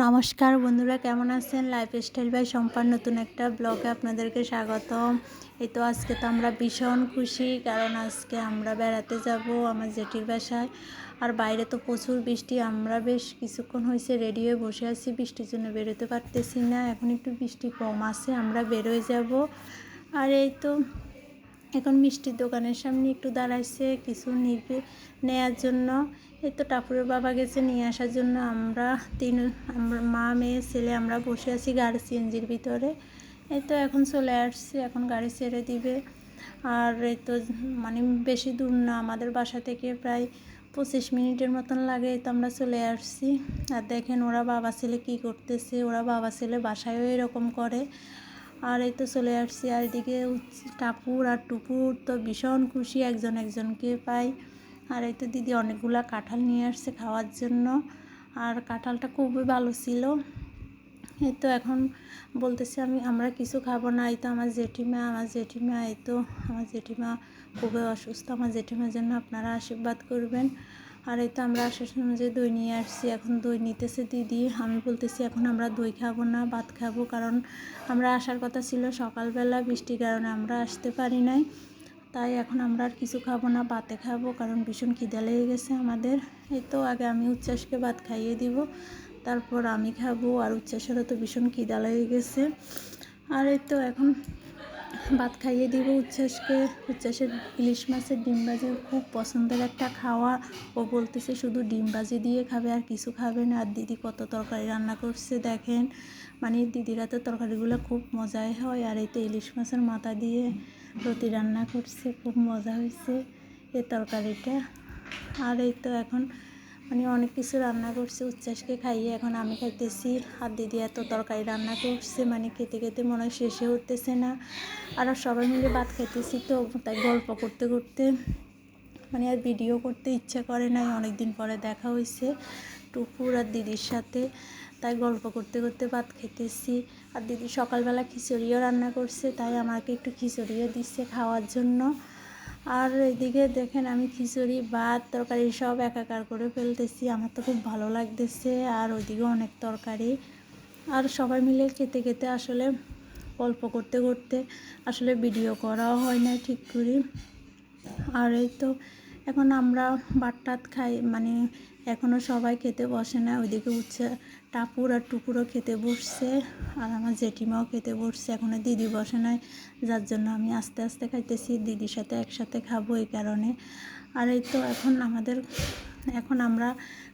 নমস্কার বন্ধুরা, কেমন আছেন? লাইফস্টাইল বাই সম্পার নতুন একটা ব্লগে আপনাদেরকে স্বাগতম। এই তো আজকে তো আমরা ভীষণ খুশি, কারণ আজকে আমরা বেড়াতে যাব আমার জেঠির বাসায়। আর বাইরে তো প্রচুর বৃষ্টি, আমরা বেশ কিছুক্ষণ হয়েছে রেডি হয়ে বসে আছি, বৃষ্টির জন্য বেরোতে পারতেছি না। এখন একটু বৃষ্টি কম আছে, আমরা বেরোয় যাব। আর এই তো এখন মিষ্টির দোকানের সামনে একটু দাঁড়াইছে, কিছু নিবে নেয়ার জন্য। এই তো টাপুরের বাবা গেছে নিয়ে আসার জন্য। আমরা তিন, আমরা মা, মেয়ে, ছেলে, আমরা বসে আছি গাড়ি সিএনজির ভিতরে। এই তো এখন চলে আসছে, এখন গাড়ি ছেড়ে দিবে। আর এই তো মানে বেশি দূর না, আমাদের বাসা থেকে প্রায় পঁচিশ মিনিটের মতন লাগে। তো আমরা চলে আসছি। আর দেখেন ওরা বাবা ছেলে কী করতেছে, ওরা বাবা ছেলে বাসায়ও এরকম করে। আর এই তো চলে আসছি আর এদিকে টাপুর আর টুপুর তো ভীষণ খুশি, একজন একজনকে পাই। আর এই তো দিদি অনেকগুলা কাঁঠাল নিয়ে আসছে খাওয়ার জন্য। আর কাঁঠালটা খুবই ভালো ছিল। এই তো এখন বলতেছি আমি, আমরা কিছু খাব না। এই তো আমার জেঠিমা আমার জেঠিমা, এই তো আমার জেঠিমা খুবই অসুস্থ। আমার জেঠিমার জন্য আপনারা আশীর্বাদ করবেন। আর এই তো আমরা আসার সময় যে দই নিয়ে আসছি, এখন দই নিতেছে দিদি। আমি বলতেছি, এখন আমরা দই খাব না, ভাত খাব। কারণ আমরা আসার কথা ছিল সকালবেলা, বৃষ্টির কারণে আমরা আসতে পারি নাই। তাই এখন আমরা আর কিছু খাব না, ভাতে খাব, কারণ ভীষণ খিদে লেগে গেছে আমাদের। এই তো আগে আমি উচ্ছ্বাসকে ভাত খাইয়ে দিব, তারপর আমি খাব, আর উচ্ছ্বাসেরও তো ভীষণ খিদা লেগে গেছে। আর এই তো এখন ভাত খাইয়ে দিব উচ্ছ্বাসকে উচ্ছ্বাসের ইলিশ মাছের ডিম ভাজি খুব পছন্দের একটা খাওয়া। ও বলতেছে শুধু ডিম ভাজি দিয়ে খাবে, আর কিছু খাবে না। আর দিদি কত তরকারি রান্না করছে দেখেন। মানে দিদিরা তো তরকারিগুলো খুব মজাই হয়, আর এই তো ইলিশ মাছের মাথা দিয়ে রুটি রান্না করছে, খুব মজা হয়েছে এই তরকারিটা। আর এই তো এখন মানে অনেক কিছু রান্না করছে, উচ্ছ্বাসকে খাইয়ে এখন আমি খাইতেছি। আর দিদি এত তরকারি রান্না করছে মানে খেতে খেতে মনে হয় শেষে উঠতেছে না। আর সবাই মিলে ভাত খাইতেছি তো, তাই গল্প করতে করতে। মানে আর ভিডিও করতে ইচ্ছা করে নাই অনেক দিন পরে দেখা হয়েছে টুপুর আর দিদির সাথে। তাই গল্প করতে করতে ভাত খেতেছি আর দিদি সকালবেলা খিচুড়িও রান্না করছে, তাই আমাকে একটু খিচুড়িও দিচ্ছে খাওয়ার জন্য। আর এদিকে দেখেন আমি খিচুড়ি, ভাত, তরকারি সব একাকার করে ফেলতেছি। আমার তো খুব ভালো লাগতেছে। আর ওইদিকে অনেক তরকারি। আর সবাই মিলে খেতে খেতে আসলে গল্প করতে করতে আসলে ভিডিও করাও হয় না ঠিক করি। আর এই তো এখন আমরা বাট্টাত খাই মানে এখনও সবাই খেতে বসে না, ওইদিকে উচ্ছে টাপুর আর টুকুরও খেতে বসছে আর আমার জেঠিমাও খেতে বসছে এখনও দিদি বসে নাই, যার জন্য আমি আস্তে আস্তে খাইতেছি, দিদির সাথে একসাথে খাব এই কারণে। আর এই তো এখন আমাদের, এখন আমরা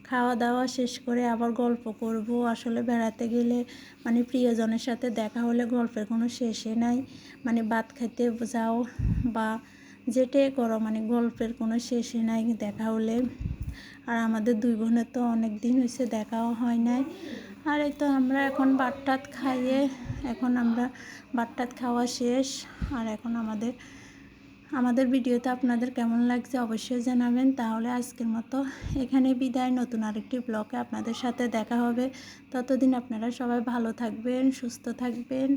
খাওয়া দাওয়া শেষ করে আবার গল্প করব, আসলে বেড়াতে গেলে মানে প্রিয়জনের সাথে দেখা হলে গল্পের কোনো শেষে নাই মানে ভাত খাইতে যাও বা যেটাই করো মানে গল্পের কোনো শেষে নাই, দেখা হলে। আর আমাদের দুই বোনের তো অনেক দিন হয়েছে দেখাও হয় নাই। আর এই তো আমরা এখন বাট্টাত খাইয়ে, এখন আমরা বাট্টাত খাওয়া শেষ। আর এখন আমাদের আমাদের ভিডিওতে আপনাদের কেমন লাগছে অবশ্যই জানাবেন। তাহলে আজকের মতো এখানে বিদায়। নতুন আরেকটি ব্লগে আপনাদের সাথে দেখা হবে। ততদিন আপনারা সবাই ভালো থাকবেন, সুস্থ থাকবেন।